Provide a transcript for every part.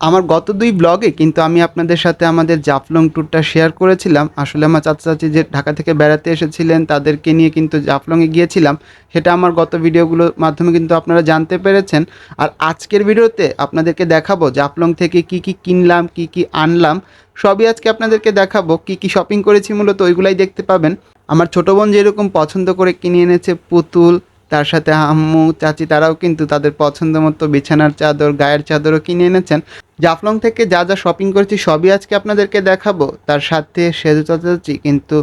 আমার গত দুই ব্লগে কিন্তু আমি আপনাদের সাথে আমাদের জাফলং ট্যুরটা শেয়ার করেছিলাম। আসলে আমার চাচা চাচি যে ঢাকা থেকে বেড়াতে এসেছিলেন, তাদেরকে নিয়ে কিন্তু জাফলংয়ে গিয়েছিলাম। সেটা আমার গত ভিডিওগুলোর মাধ্যমে কিন্তু আপনারা জানতে পেরেছেন। আর আজকের ভিডিওতে আপনাদেরকে দেখাবো জাফলং থেকে কি কি কিনলাম, কি কি আনলাম। সবই আজকে আপনাদেরকে দেখাবো। কি কি শপিং করেছি মূলত ওইগুলাই দেখতে পাবেন। আমার ছোটো বোন যেরকম পছন্দ করে কিনে এনেছে পুতুল তার সাথে আম্মু, চাচি তারাও কিন্তু তাদের পছন্দ মতো বিছানার চাদর, গায়ের চাদরও কিনে এনেছেন। জাফলং থেকে যা যা শপিং করেছি সবই আজকে আপনাদেরকে দেখাবো। তার সাথে সেজু চাচাচি কিন্তু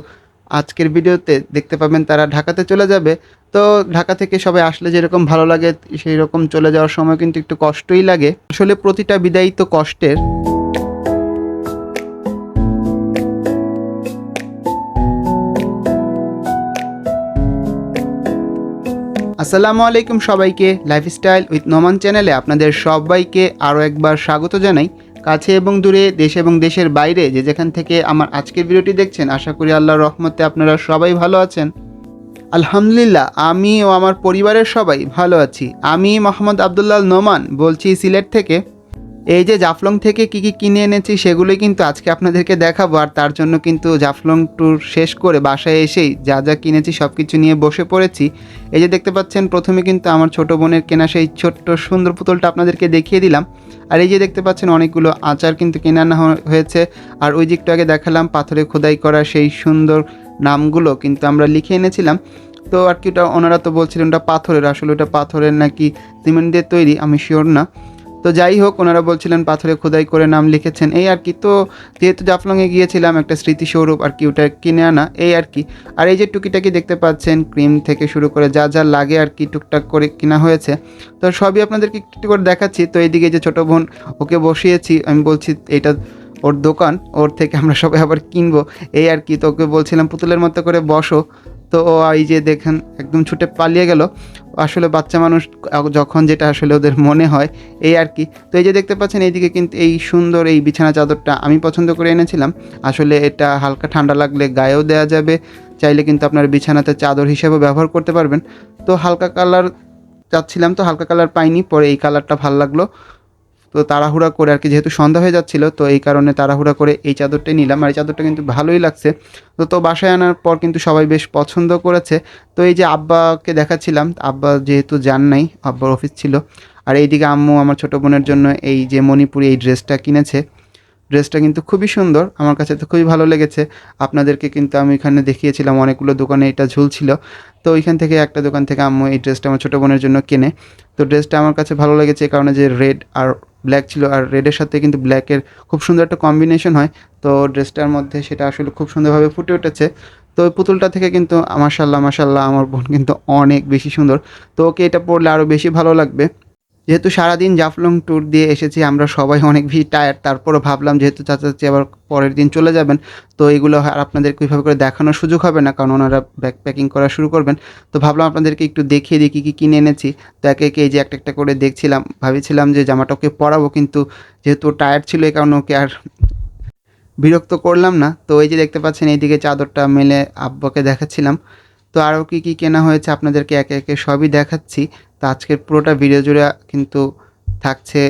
আজকের ভিডিওতে দেখতে পাবেন তারা ঢাকাতে চলে যাবে। তো ঢাকা থেকে সবাই আসলে যেরকম ভালো লাগে, সেই রকম চলে যাওয়ার সময় কিন্তু একটু কষ্টই লাগে। আসলে প্রতিটা বিদায়ী তো কষ্টের। আসসালামু আলাইকুম সবাইকে লাইফস্টাইল উইথ নোমান চ্যানেলে আপনাদের সবাইকে আরও একবার স্বাগত জানাই। কাছে এবং দূরে, দেশ এবং দেশের বাইরে যে যেখান থেকে আমার আজকের ভিডিওটি দেখছেন, আশা করি আল্লাহর রহমতে আপনারা সবাই ভালো আছেন। আলহামদুলিল্লাহ, আমি ও আমার পরিবারের সবাই ভালো আছি। আমি মোহাম্মদ আবদুল্লাহ নোমান বলছি সিলেট থেকে। এই যে জাফলং থেকে কি কি কিনে এনেছি সেগুলোই কিন্তু আজকে আপনাদেরকে দেখাবো, আর তার জন্য কিন্তু জাফলং ট্যুর শেষ করে বাসায় এসেই যা যা কিনেছি সব কিছু নিয়ে বসে পড়েছি। এই যে দেখতে পাচ্ছেন, প্রথমে কিন্তু আমার ছোট বোনের কেনা সেই ছোট্ট সুন্দর পুতুলটা আপনাদেরকে দেখিয়ে দিলাম। আর এই যে দেখতে পাচ্ছেন, অনেকগুলো আচার কিন্তু কিনে আনা হয়েছে। আর ওই দিকটা আগে দেখালাম, পাথরে খোদাই করা সেই সুন্দর নামগুলো কিন্তু আমরা লিখে এনেছিলাম। তো আর কি ওটা, ওনারা তো বলছিলেন ওটা পাথরের, আসলে ওটা পাথরের নাকি সিমেন্ট দিয়ে তৈরি, আমি শিওর না। তো যাই হোক, ওনারা বলছিলেন, পাথরে খোদাই করে নাম লিখেছেন। এই আর কি। তো যেহেতু জাফলংয়ে গিয়েছিলাম, একটা স্মৃতিস্বরূপ আর কি, ওটা কিনে আনা, এই আর কি। আর এই যে টুকিটাকি দেখতে পাচ্ছেন, ক্রিম থেকে শুরু করে যা যা লাগে আর কি, টুকটাক করে কিনা হয়েছে। তো সবই আপনাদেরকে একটু করে দেখাচ্ছি। তো এইদিকে যে ছোটো বোন, ওকে বসিয়েছি, আমি বলছি, এটা ওর দোকান, ওর থেকে আমরা সবাই আবার কিনবো। এই আর কি, তো ওকে বলছিলাম, পুতুলের মতো করে বসো। তো এই যে দেখেন, একদম ছুটে পালিয়ে গেল। আসলে বাচ্চা মানুষ যখন যেটা আসলে ওদের মনে হয়, এই আর কি। তো এই যে দেখতে পাচ্ছেন, এইদিকে কিন্তু এই সুন্দর এই বিছানা চাদরটা আমি পছন্দ করে এনেছিলাম। আসলে এটা হালকা ঠান্ডা লাগলে গায়েও দেওয়া যাবে, চাইলে কিন্তু আপনার বিছানাতে চাদর হিসেবে ব্যবহার করতে পারবেন। তো হালকা কালার চাচ্ছিলাম, তো হালকা কালার পাইনি, পরে এই কালারটা ভালো লাগল। তো তাড়াহুড়া করে আর কি যেহেতু সন্ধ্যা হয়ে যাচ্ছিল, তো এই কারণে তাড়াহুড়া করে এই চাদরটাই নিলাম। আর এই চাদরটা কিন্তু ভালোই লাগছে। তো তো বাসায় আনার পর কিন্তু সবাই বেশ পছন্দ করেছে। তো এই যে আব্বাকে দেখাচ্ছিলাম, আব্বা যেহেতু যান নাই, আব্বার অফিস ছিল। আর এইদিকে আম্মু আমার ছোটো বোনের জন্য এই যে মণিপুরি এই ড্রেসটা কিনেছে। ড্রেসটা কিন্তু খুবই সুন্দর, আমার কাছে তো খুবই ভালো লেগেছে। আপনাদেরকে কিন্তু আমি এখানে দেখিয়েছিলাম, অনেকগুলো দোকানে এটা ঝুলছিল। তো ওইখান থেকে একটা দোকান থেকে আম্মু এই ড্রেসটা আমার ছোটো বোনের জন্য কেনে। তো ড্রেসটা আমার কাছে ভালো লেগেছে কারণে যে রেড আর ব্ল্যাক ছিল, আর রেডের সাথে কিন্তু ব্ল্যাকের খুব সুন্দর একটা কম্বিনেশন হয়। তো ড্রেসটার মধ্যে সেটা আসলে খুব সুন্দরভাবে ফুটে উঠেছে। তো ওই পুতুলটা থেকে কিন্তু মাসাল্লাহ মাসাল্লাহ আমার বোন কিন্তু অনেক বেশি সুন্দর। তো ওকে এটা পরলে আরও বেশি ভালো লাগবে। যেহেতু সারাদিন জাফলং ট্যুর দিয়ে এসেছি, আমরা সবাই অনেক ভি টায়ার্ড তারপরও ভাবলাম যেহেতু চাচা চাচি আবার পরের দিন চলে যাবেন, তো এগুলো আর আপনাদেরকে ওইভাবে করে দেখানোর সুযোগ হবে না, কারণ ওনারা ব্যাগ প্যাকিং করা শুরু করবেন। তো ভাবলাম আপনাদেরকে একটু দেখিয়ে দিই কী কী কিনে এনেছি। তো একে একে এই যে একটা একটা করে দেখছিলাম, ভাবছিলাম যে জামাটা ওকে পরাবো, কিন্তু যেহেতু টায়ার্ড ছিল, এই কারণে ওকে আর বিরক্ত করলাম না। তো এই যে দেখতে পাচ্ছেন, এইদিকে চাদরটা মেলে আব্বাকে দেখাচ্ছিলাম। তো আরও কী কী কেনা হয়েছে আপনাদেরকে একে একে সবই দেখাচ্ছি। তো আজকের পুরোটা ভিডিও জুড়ে কিন্তু থাকছে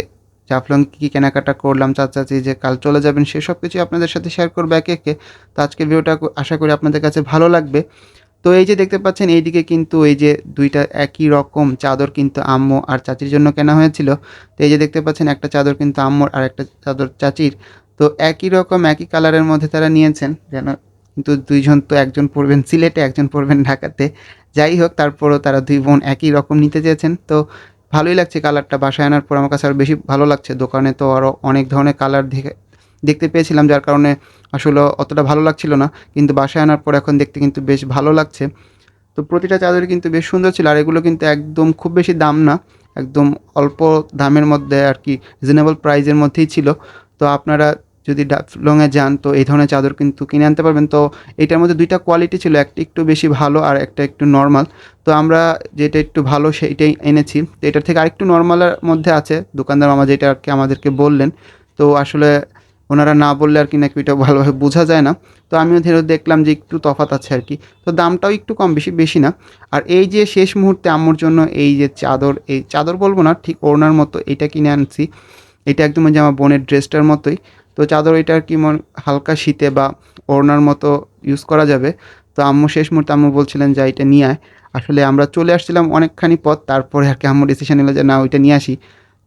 জাফলং কী কী কেনাকাটা করলাম চাচাচি যে কাল চলে যাবেন সেসব কিছুই আপনাদের সাথে শেয়ার করব একে একে। তো আজকের ভিডিওটা আশা করি আপনাদের কাছে ভালো লাগবে। তো এই যে দেখতে পাচ্ছেন, এইদিকে কিন্তু এই যে দুইটা একই রকম চাদর কিন্তু আম্মু আর চাচির জন্য কেনা হয়েছিল। তো এই যে দেখতে পাচ্ছেন, একটা চাদর কিন্তু আম্মুর আর একটা চাদর চাচির। তো একই রকম, একই কালারের মধ্যে তারা নিয়েছেন, যেন কিন্তু দুইজন তো একজন পড়বেন সিলেটে, একজন পড়বেন ঢাকাতে। যাই হোক, তারপরও তারা দুই বোন একই রকম নিতে চেয়েছেন। তো ভালোই লাগছে কালারটা বাসায় আনার পর। আমার কাছে আরও বেশি ভালো লাগছে। দোকানে তো আরও অনেক ধরনের কালার দেখে দেখতে পেয়েছিলাম, যার কারণে আসলে অতটা ভালো লাগছিল না। কিন্তু বাসায় আনার পর এখন দেখতে কিন্তু বেশ ভালো লাগছে। তো প্রতিটা চাদরই কিন্তু বেশ সুন্দর ছিল। আর এগুলো কিন্তু একদম খুব বেশি দাম না। একদম অল্প দামের মধ্যে আর কি রিজনেবল প্রাইজের মধ্যেই ছিল। তো আপনারা যদি ডাফলংয়ে যান, তো এই ধরনের চাদর কিন্তু কিনে আনতে পারবেন। তো এটার মধ্যে দুইটা কোয়ালিটি ছিল, একটা একটু বেশি ভালো আর একটা একটু নর্মাল তো আমরা যেটা একটু ভালো সেইটাই এনেছি। তো এটার থেকে আরেকটু নর্মালের মধ্যে আছে। দোকানদার মামা যেটা আর কি আমাদেরকে বললেন। তো আসলে ওনারা না বললে আর কি নাকি ওইটা ভালোভাবে বোঝা যায় না। তো আমিও ধীরে দেখলাম যে একটু তফাৎ আছে আর কি। তো দামটাও একটু কম, বেশি বেশি না। আর এই যে শেষ মুহূর্তে আম্মুর জন্য এই যে চাদর, এই চাদর বলব না, ঠিক ওড়নার মতো এইটা কিনে আনছি। এটা একদম যে আমার বোনের ড্রেসটার মতোই। তো চাদর এটা কি মন হালকা শীতে বা ওড়নার মতো ইউজ করা যাবে? তো আম্মু শেষ মুহূর্তে আম্মু বলছিলেন যে এটা নিয়ে আয়। আসলে আমরা চলে আসছিলাম অনেকখানি পথ, তারপরে আর কি আম্মু ডিসিশন নিল যে, না, ওইটা নিয়ে আসি।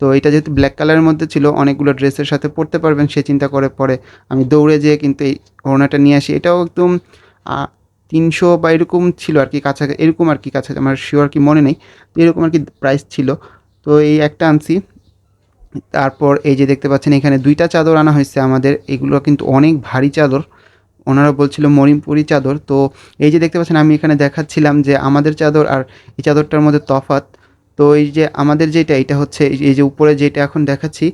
তো এটা যেহেতু ব্ল্যাক কালারের মধ্যে ছিল, অনেকগুলো ড্রেসের সাথে পরতে পারবেন, সে চিন্তা করে পরে আমি দৌড়ে যেয়ে কিন্তু এই ওড়নাটা নিয়ে আসি। এটাও একদম তিনশো বা এরকম ছিল আর কি কাছাকাছি এরকম আর কি কাছাকাছি আমার শিওর কি মনে নেই। তো এরকম আর কি প্রাইস ছিল। তো এই একটা আনছি। তারপর এই যে দেখতে পাচ্ছেন, এখানে দুইটা চাদর আনা হয়েছে আমাদের। এগুলো কিন্তু অনেক ভারী চাদর। ওনারা বলছিল মরিমপুরি চাদর। তো এই যে দেখতে পাচ্ছেন, আমি এখানে দেখাচ্ছিলাম যে আমাদের চাদর আর এই চাদরটার মধ্যে তফাত তো এই যে আমাদের যেটা, এটা হচ্ছে এই যে- উপরে যেটা এখন দেখাচ্ছি,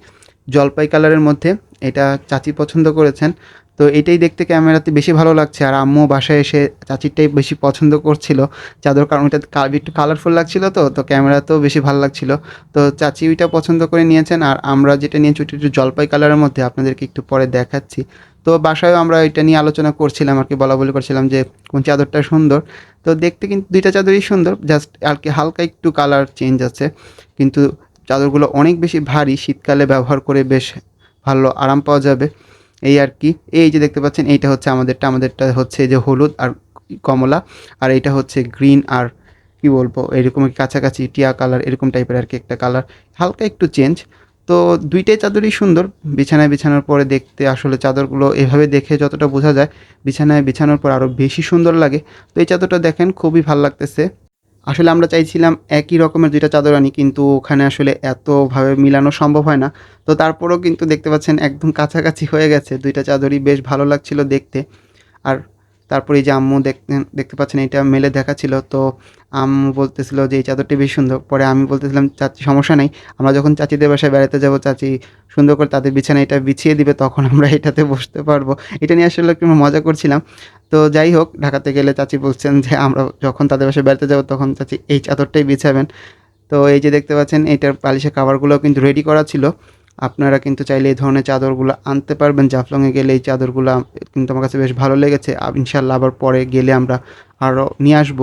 জলপাই কালারের মধ্যে, এটা চাচি পছন্দ করেছেন। তো এটাই দেখতে ক্যামেরাতে বেশি ভালো লাগছে। আর আম্মু বাসায় এসে চাচিরটাই বেশি পছন্দ করছিল। চাদর কারণ ওইটা একটু কালারফুল লাগছিল তো তো ক্যামেরাতেও বেশি ভালো লাগছিল। তো চাচি ওইটা পছন্দ করে নিয়েছেন। আর আমরা যেটা নিয়েছি ওইটা একটু জলপাই কালারের মধ্যে আপনাদেরকে একটু পরে দেখাচ্ছি। তো বাসায়ও আমরা এটা নিয়ে আলোচনা করছিলাম আর কি, বলা বলি করছিলাম যে কোন চাদরটা সুন্দর। তো দেখতে কিন্তু দুইটা চাদরই সুন্দর জাস্ট আর কি হালকা একটু কালার চেঞ্জ আছে। কিন্তু চাদরগুলো অনেক বেশি ভারী, শীতকালে ব্যবহার করে বেশ ভালো আরাম পাওয়া যাবে। এই আর কি। এই যে দেখতে পাচ্ছেন, এইটা হচ্ছে আমাদেরটা আমাদেরটা হচ্ছে যে হলুদ আর কমলা, আর এইটা হচ্ছে গ্রিন আর কি বলব, এরকম কাছাকাছি টিয়া কালার, এরকম টাইপের আর কি একটা কালার। হালকা একটু চেঞ্জ তো দুইটাই চাদরই সুন্দর। বিছানায় বিছানোর পরে দেখতে আসলে চাদরগুলো এভাবে দেখে যতটা বোঝা যায়, বিছানায় বিছানোর পর আরও বেশি সুন্দর লাগে। তো এই চাদরটা দেখেন, খুবই ভালো লাগতেছে। আসলে আমরা চাইছিলাম একই রকমের দুইটা চাদর আনি কিন্তু ওখানে আসলে এতভাবে মিলানো সম্ভব হয় না। তো তারপরেও কিন্তু দেখতে পাচ্ছেন একদম কাছাকাছি হয়ে গেছে। দুইটা চাদরই বেশ ভালো লাগছিল দেখতে। আর তারপরে এই যে আম্মু দেখতে দেখতে পাচ্ছেন এটা মেলে দেখাচ্ছিল, তো আম্মু বলতেছিল যে এই চাদরটি বেশ সুন্দর। পরে আমি বলতেছিলাম, চাচি, সমস্যা নেই, আমরা যখন চাচিদের বাসায় বেড়াতে যাব, চাচি সুন্দর করে তাদের বিছানা এটা বিছিয়ে দিবে, তখন আমরা এটাতে বসতে পারব। এটা নিয়ে আসলে একটু মজা করছিলাম। তো যাই হোক, ঢাকাতে গেলে চাচি বলছেন যে, আমরা যখন তাদের বাসায় বেড়াতে যাব, তখন চাচি এই চাদরটাই বিছাবেন। তো এই যে দেখতে পাচ্ছেন এটার পালিশের কাভারগুলো কিন্তু রেডি করা ছিল। আপনারা কিন্তু চাইলে এই ধরনের চাদরগুলো আনতে পারবেন। জাফলংয়ে গেলে এই চাদরগুলো কিন্তু আমার কাছে বেশ ভালো লেগেছে। ইনশাল্লাহ আবার পরে গেলে আমরা আরও নিয়ে আসব।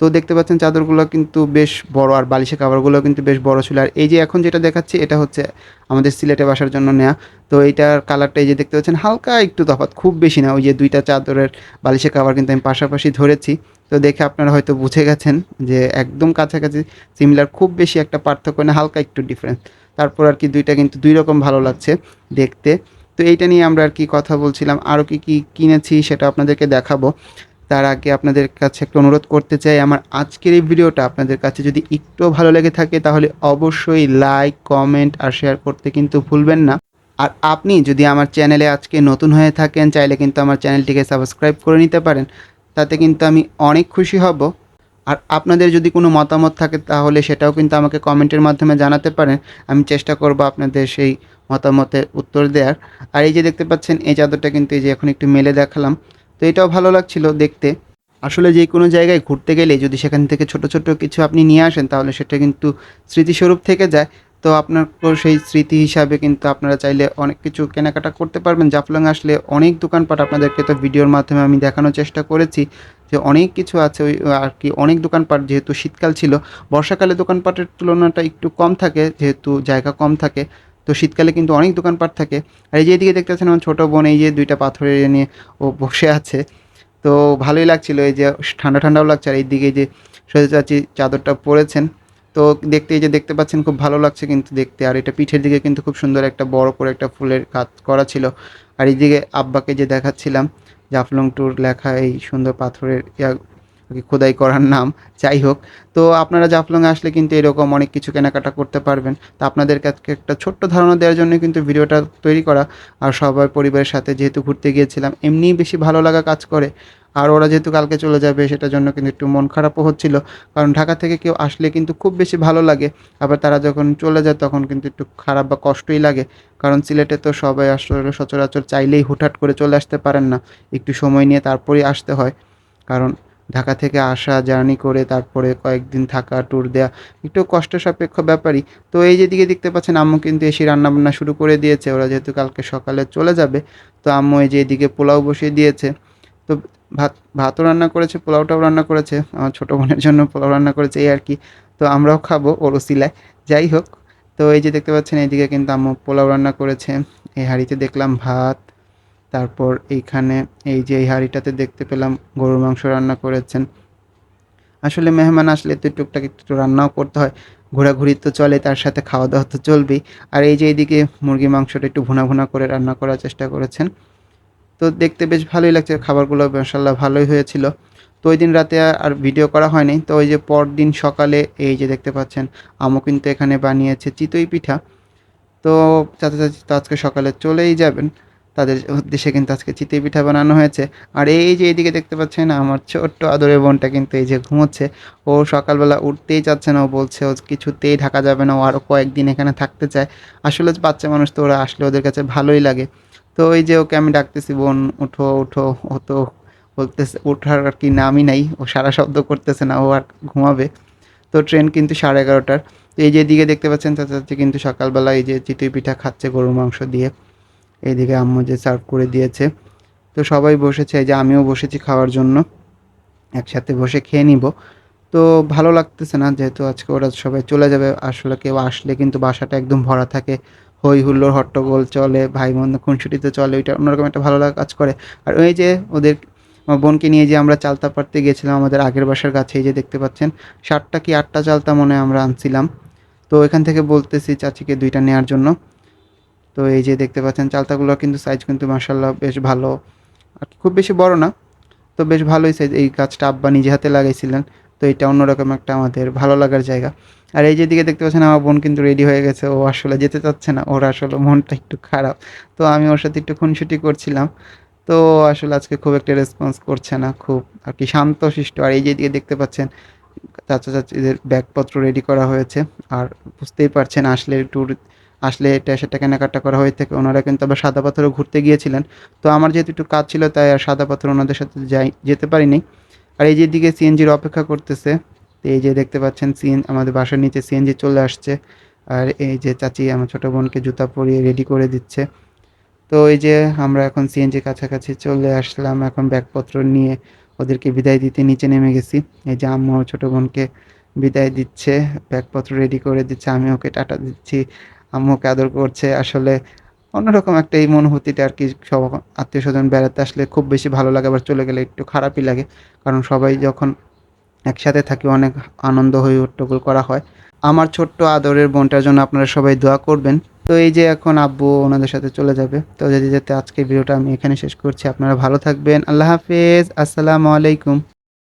তো দেখতে পাচ্ছেন চাদরগুলো কিন্তু বেশ বড় আর বালিশের কাভারগুলো কিন্তু বেশ বড় ছিল। আর এই যে এখন যেটা দেখাচ্ছি, এটা হচ্ছে আমাদের সিলেটে বাসার জন্য নেওয়া তো এইটার কালারটা এই যে দেখতে পাচ্ছেন, হালকা একটু তফাৎ, খুব বেশি না। ওই যে দুইটা চাদরের বালিশের কাভার কিন্তু আমি পাশাপাশি ধরেছি। তো দেখে আপনারা হয়তো বুঝে গেছেন যে একদম কাছাকাছি সিমিলার খুব বেশি একটা পার্থক্য না, হালকা একটু ডিফারেন্স তারপর আর কি দুইটা কিন্তু দুই রকম ভালো লাগছে দেখতে। তো এইটা নিয়ে আমরা আর কি কথা বলছিলাম। আরও কি কি কিনেছি সেটা আপনাদেরকে দেখাবো। তার আগে আপনাদের কাছে একটা অনুরোধ করতে চাই, আমার আজকের এই ভিডিওটা আপনাদের কাছে যদি একটু ভালো লেগে থাকে, তাহলে অবশ্যই লাইক, কমেন্ট আর শেয়ার করতে কিন্তু ভুলবেন না। আর আপনি যদি আমার চ্যানেলে আজকে নতুন হয়ে থাকেন, চাইলে কিন্তু আমার চ্যানেলটিকে সাবস্ক্রাইব করে নিতে পারেন। তাতে কিন্তু আমি অনেক খুশি হব। আর আপনাদের যদি কোনো মতামত থাকে তাহলে সেটাও কিন্তু আমাকে কমেন্টের মাধ্যমে জানাতে পারেন। আমি চেষ্টা করব আপনাদের সেই মতামতের উত্তর দেওয়ার আর এই যে দেখতে পাচ্ছেন, এই চাদরটা কিন্তু এই যে এখন একটু মেলে দেখালাম। তো এটাও ভালো লাগছিল দেখতে। আসলে যে কোনো জায়গায় ঘুরতে গেলে যদি সেখান থেকে ছোট ছোট কিছু আপনি নিয়ে আসেন তাহলে সেটা কিন্তু স্মৃতিস্বরূপ থেকে যায়। তো আপনার সেই স্মৃতি হিসাবে কিন্তু আপনারা চাইলে অনেক কিছু কেনাকাটা করতে পারবেন। জাফলং আসলে অনেক দোকানপাট আপনাদেরকে তো ভিডিওর মাধ্যমে আমি দেখানোর চেষ্টা করেছি যে অনেক কিছু আছে ওই, আর কি অনেক দোকানপাট যেহেতু শীতকাল ছিল। বর্ষাকালে দোকানপাটের তুলনাটা একটু কম থাকে, যেহেতু জায়গা কম থাকে, তো শীতকালে কিন্তু অনেক দোকানপাট থাকে। আর এই যে এদিকে দেখতে পাচ্ছেন আমার ছোটো বোন, এই যে দুইটা পাথরের নিয়ে ও বসে আছে। তো ভালোই লাগছিল, এই যে ঠান্ডা ঠান্ডাও লাগছে। আর এই এইদিকে যে সজে চাচি চাদরটা পরেছেন। তো দেখতে এই যে দেখতে পাচ্ছেন খুব ভালো লাগছে কিন্তু দেখতে। আর এটা পিঠের দিকে কিন্তু খুব সুন্দর একটা বড় করে একটা ফুলের কাজ করা ছিল। আর এইদিকে আব্বাকে যে দেখাচ্ছিলাম, জাফলং ট্যুর লেখা এই সুন্দর পাথরের খোদাই করার নাম, যাই হোক। তো আপনারা জাফলংয়ে আসলে কিন্তু এরকম অনেক কিছু কেনাকাটা করতে পারবেন। তো আপনাদের কাছে একটা ছোট্ট ধারণা দেওয়ার জন্য কিন্তু ভিডিওটা তৈরি করা। আর সবাই পরিবারের সাথে যেহেতু ঘুরতে গিয়েছিলাম, এমনিই বেশি ভালো লাগা কাজ করে। আর ওরা যেহেতু কালকে চলে যাবে, সেটার জন্য কিন্তু একটু মন খারাপও হচ্ছিল। কারণ ঢাকা থেকে কেউ আসলে কিন্তু খুব বেশি ভালো লাগে। আবার তারা যখন চলে যায়, তখন কিন্তু একটু খারাপ বা কষ্টই লাগে। কারণ সিলেটে তো সবাই আসলে সচরাচর চাইলেই হুটহাট করে চলে আসতে পারেন না। একটু সময় নিয়ে তারপরেই আসতে হয়। কারণ ঢাকা থেকে আসা, জার্নি করে তারপরে কয়েকদিন থাকা ট্যুর দেওয়া একটু কষ্ট সাপেক্ষ ব্যাপারই। তো এই যেদিকে দেখতে পাচ্ছেন, আম্মু কিন্তু এসে রান্নাবান্না শুরু করে দিয়েছে। ওরা যেহেতু কালকে সকালে চলে যাবে, তো আম্মু এই যে এদিকে পোলাও বসিয়ে দিয়েছে। তো ভাত, ভাতও রান্না করেছে, পোলাওটাও রান্না করেছে, আমার ছোটো বোনের জন্য পোলাও রান্না করেছে, এই আর কি। তো আমরাও খাব ওর ওসিলায় যাই হোক। তো এই যে দেখতে পাচ্ছেন এইদিকে কিন্তু আম্মু পোলাও রান্না করেছে। এই হাঁড়িতে দেখলাম ভাত তারপর এইখানে এই যে এই হাঁড়িটাতে দেখতে পেলাম গরুর মাংস রান্না করেছেন। আসলে মেহমান আসলে তো টুকটাক একটু রান্নাও করতে হয়, ঘোরাঘুরি তো চলে, তার সাথে খাওয়া দাওয়া তো চলবেই। আর এই যে এইদিকে মুরগি মাংসটা একটু ভুনা ভুনা করে রান্না করার চেষ্টা করেছেন। তো দেখতে বেশ ভালোই লাগছে, খাবারগুলো মাসাল্লাহ ভালোই হয়েছিল। তো ওই দিন রাতে আর ভিডিও করা হয়নি। তো ওই যে পরদিন সকালে এই যে দেখতে পাচ্ছেন, আমও কিন্তু এখানে বানিয়েছে চিতই পিঠা। তো চাচা চাচি তো আজকে সকালে চলেই যাবেন। তাদের উদ্দেশ্যে কিন্তু আজকে চিতই পিঠা বানানো হয়েছে। আর এই যে এইদিকে দেখতে পাচ্ছেন, আমার ছোট্ট আদরের বোনটা কিন্তু এই যে ঘুমোচ্ছে। ও সকালবেলা উঠতেই চাচ্ছে না, ও বলছে ও কিছুতেই ঢাকা যাবে না, ও আরও কয়েকদিন এখানে থাকতে চায়। আসলে বাচ্চা মানুষ তো ওরা আসলে ওদের কাছে ভালোই লাগে। তো ওই যে ওকে আমি ডাকতেছি, বোন, উঠো উঠো। ও তো বলতেছে, ওঠার আর কি নামই নাই, ও সারা শব্দ করতেছে না, ও আর ঘুমাবে। তো ট্রেন কিন্তু সাড়ে এগারোটার। তো এই যে দিকে দেখতে পাচ্ছেন চাচা চাচি কিন্তু সকালবেলা এই যে চিতই পিঠা খাচ্ছে গরুর মাংস দিয়ে। এইদিকে আম্মু যে সার্ভ করে দিয়েছে। তো সবাই বসেছে যে আমিও বসেছি খাওয়ার জন্য। একসাথে বসে খেয়ে নিব। তো ভালো লাগতেছে না, যেহেতু আজকে ওরা সবাই চলে যাবে, আসলে কেউ আসলে কিন্তু বাসাটা একদম ভরা থাকে। হই হুল্লোড়, হট্টগোল চলে ভাই বোন খুনসুটিতে চলে ওইটা অন্যরকম একটা ভালো লাগা কাজ করে। আর ওই যে ওদের আমার বোনকে নিয়ে যে আমরা চালতা পাড়তে গিয়েছিলাম আমাদের আগের বাসার কাছে, এই যে দেখতে পাচ্ছেন, সাতটা কি আটটা চালতা মনে আমরা আনছিলাম। তো এখান থেকে বলতেছি চাচিকে দুইটা নেওয়ার জন্য। তো এই যে দেখতে পাচ্ছেন, চালতাগুলো কিন্তু সাইজ কিন্তু মাসাল্লাহ বেশ ভালো। আর খুব বেশি বড় না, তো বেশ ভালোই সাইজ এই গাছটা আব্বা নিজে হাতে লাগাইছিলেন। তো এটা অন্যরকম একটা আমাদের ভালো লাগার জায়গা। আর এই যেদিকে দেখতে পাচ্ছেন, আমার বোন কিন্তু রেডি হয়ে গেছে, ও আসলে যেতে চাচ্ছে না, ওর আসলে মনটা একটু খারাপ। তো আমি ওর সাথে একটু খুনসুটি করছিলাম, তো আসলে আজকে খুব একটা রেসপন্স করছে না, খুব আর কি শান্ত শান্তশিষ্ট আর এই যেদিকে দেখতে পাচ্ছেন চাচা চাচিদের ব্যাগপত্র রেডি করা হয়েছে, আর বুঝতেই পারছেন, আসলে ট্যুর আসলে এটা সেটা কেনাকাটা করা হয়ে থাকে। ওনারা কিন্তু আবার সাদা পাথরও ঘুরতে গিয়েছিলেন। তো আমার যেহেতু একটু কাজ ছিল, তাই আর সাদা পাথর ওনাদের সাথে যাই, যেতে পারিনি। আর এই যে দিকে সিএনজির অপেক্ষা করতেছে, তো এই যে দেখতে পাচ্ছেন সিএন, আমাদের বাসার নিচে সিএনজি চলে আসছে। আর এই যে চাচি, আমার ছোটো বোনকে জুতা পরিয়ে রেডি করে দিচ্ছে। তো এই যে আমরা এখন সিএনজি কাছাকাছি চলে আসলাম, এখন ব্যাগপত্র নিয়ে ওদেরকে বিদায় দিতে নিচে নেমে গেছি। এই যে আম্মু ছোটো বোনকে বিদায় দিচ্ছে, ব্যাগপত্র রেডি করে দিচ্ছে, আমি ওকে টাটা দিচ্ছি। আম্মুকে আদর করছে। আসলে অন্যরকম একটা এই অনুভূতিটা আর কি সব আত্মীয় স্বজন বেড়াতে আসলে খুব বেশি ভালো লাগে, আবার চলে গেলে একটু খারাপই লাগে। কারণ সবাই যখন একসাথে থাকি অনেক আনন্দ হয়ে হট্টগোল করা হয়। আমার ছোট্ট আদরের বোনটার জন্য আপনারা সবাই দোয়া করবেন। তো এই যে এখন আব্বু ওনাদের সাথে চলে যাবে। তো যেতে যেতে আজকে ভিডিওটা আমি এখানে শেষ করছি। আপনারা ভালো থাকবেন। আল্লাহ হাফেজ। আসসালামু আলাইকুম।